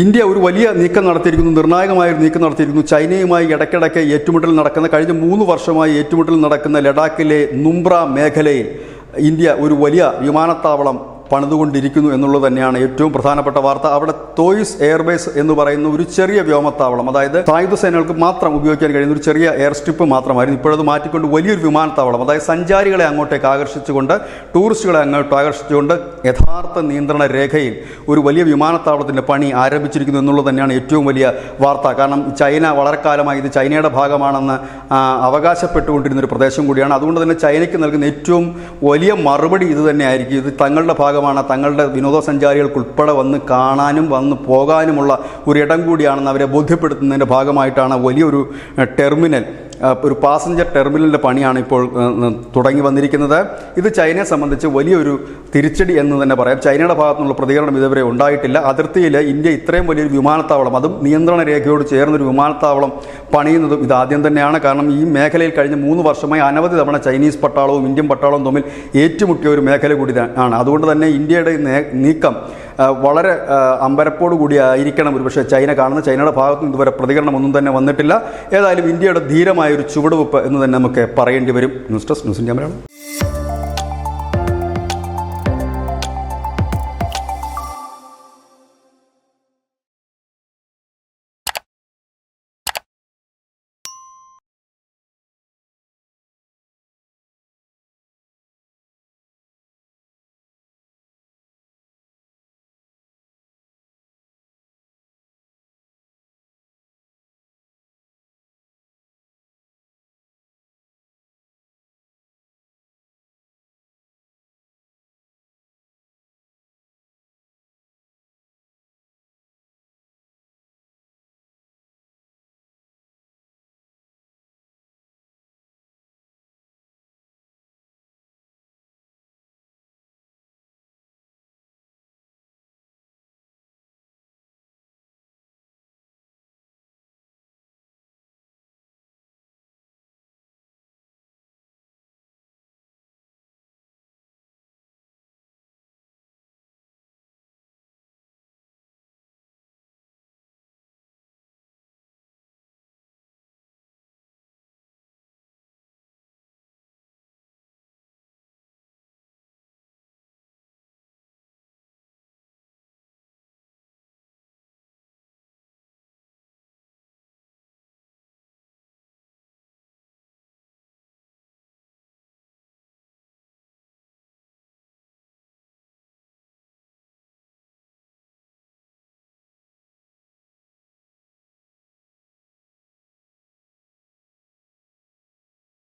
India ഒരു വലിയ നീക്കം നടത്തിയിരിക്കുന്നു നിർണായകമായ ഒരു നീക്കം നടത്തിയിരിക്കുന്നു. ചൈനയുമായി ഇടയ്ക്കിടയ്ക്ക് ഏറ്റുമുട്ടൽ നടക്കുന്ന കഴിഞ്ഞ മൂന്ന് വർഷമായി ഏറ്റുമുട്ടൽ നടക്കുന്ന ലഡാക്കിലെ നുംബ്ര മേഖലയിൽ ഇന്ത്യ ഒരു വലിയ വിമാനത്താവളം പണിതുകൊണ്ടിരിക്കുന്നു എന്നുള്ളത് തന്നെയാണ് ഏറ്റവും പ്രധാനപ്പെട്ട വാർത്ത. അവിടെ തോയിസ് എയർബേസ് എന്ന് പറയുന്ന ഒരു ചെറിയ വ്യോമത്താവളം അതായത് സായുധ സേനകൾക്ക് മാത്രം ഉപയോഗിക്കാൻ കഴിയുന്ന ഒരു ചെറിയ എയർ സ്ട്രിപ്പ് മാത്രമായിരുന്നു. ഇപ്പോഴത് മാറ്റിക്കൊണ്ട് വലിയൊരു വിമാനത്താവളം അതായത് സഞ്ചാരികളെ അങ്ങോട്ടേക്ക് ആകർഷിച്ചുകൊണ്ട് ടൂറിസ്റ്റുകളെ അങ്ങോട്ട് ആകർഷിച്ചുകൊണ്ട് യഥാർത്ഥ നിയന്ത്രണ രേഖയിൽ ഒരു വലിയ വിമാനത്താവളത്തിന്റെ പണി ആരംഭിച്ചിരിക്കുന്നു എന്നുള്ളത് തന്നെയാണ് ഏറ്റവും വലിയ വാർത്ത. കാരണം ചൈന വളരെ കാലമായി ഇത് ചൈനയുടെ ഭാഗമാണെന്ന് അവകാശപ്പെട്ടുകൊണ്ടിരുന്ന ഒരു പ്രദേശം കൂടിയാണ്. അതുകൊണ്ട് തന്നെ ചൈനയ്ക്ക് നൽകുന്ന ഏറ്റവും വലിയ മറുപടി ഇത് തന്നെയായിരിക്കും. ഇത് തങ്ങളുടെ ഭാഗമാണ് തങ്ങളുടെ വിനോദസഞ്ചാരികൾക്ക് ഉൾപ്പെടെ വന്ന് കാണാനും വന്ന് പോകാനുമുള്ള ഒരു ഇടം കൂടിയാണെന്ന് അവരെ ബോധ്യപ്പെടുത്തുന്നതിന്റെ ഭാഗമായിട്ടാണ് വലിയൊരു ടെർമിനൽ. ഒരു പാസഞ്ചർ ടെർമിനലിന്റെ പണിയാണ് ഇപ്പോൾ തുടങ്ങി വന്നിരിക്കുന്നത്. ഇത് ചൈനയെ സംബന്ധിച്ച് വലിയൊരു തിരിച്ചടി എന്ന് തന്നെ പറയാം. ചൈനയുടെ ഭാഗത്തുനിന്നുള്ള പ്രതികരണം ഇതുവരെ ഉണ്ടായിട്ടില്ല. അതിർത്തിയിൽ ഇന്ത്യ ഇത്രയും വലിയൊരു വിമാനത്താവളം അതും നിയന്ത്രണ രേഖയോട് ചേർന്നൊരു വിമാനത്താവളം പണിയുന്നതും ഇതാദ്യം തന്നെയാണ്. കാരണം ഈ മേഖലയിൽ കഴിഞ്ഞ മൂന്ന് വർഷമായി അനവധി തവണ ചൈനീസ് പട്ടാളവും ഇന്ത്യൻ പട്ടാളവും തമ്മിൽ ഏറ്റുമുട്ടിയ ഒരു മേഖല കൂടി ആണ് അതുകൊണ്ട് തന്നെ ഇന്ത്യയുടെ നീക്കം വളരെ അമ്പരപ്പോട് അമ്പരപ്പോടു കൂടി ആയിരിക്കണം ഒരുപക്ഷെ ചൈന കാണുന്ന ചൈനയുടെ ഭാഗത്തു നിന്ന് ഇതുവരെ പ്രതികരണം ഒന്നും തന്നെ വന്നിട്ടില്ല. ഏതായാലും ഇന്ത്യയുടെ ധീരമായ ഒരു ചുവടുവെപ്പ് എന്ന് തന്നെ നമുക്ക് പറയേണ്ടി വരും. News desk news India Malayalam.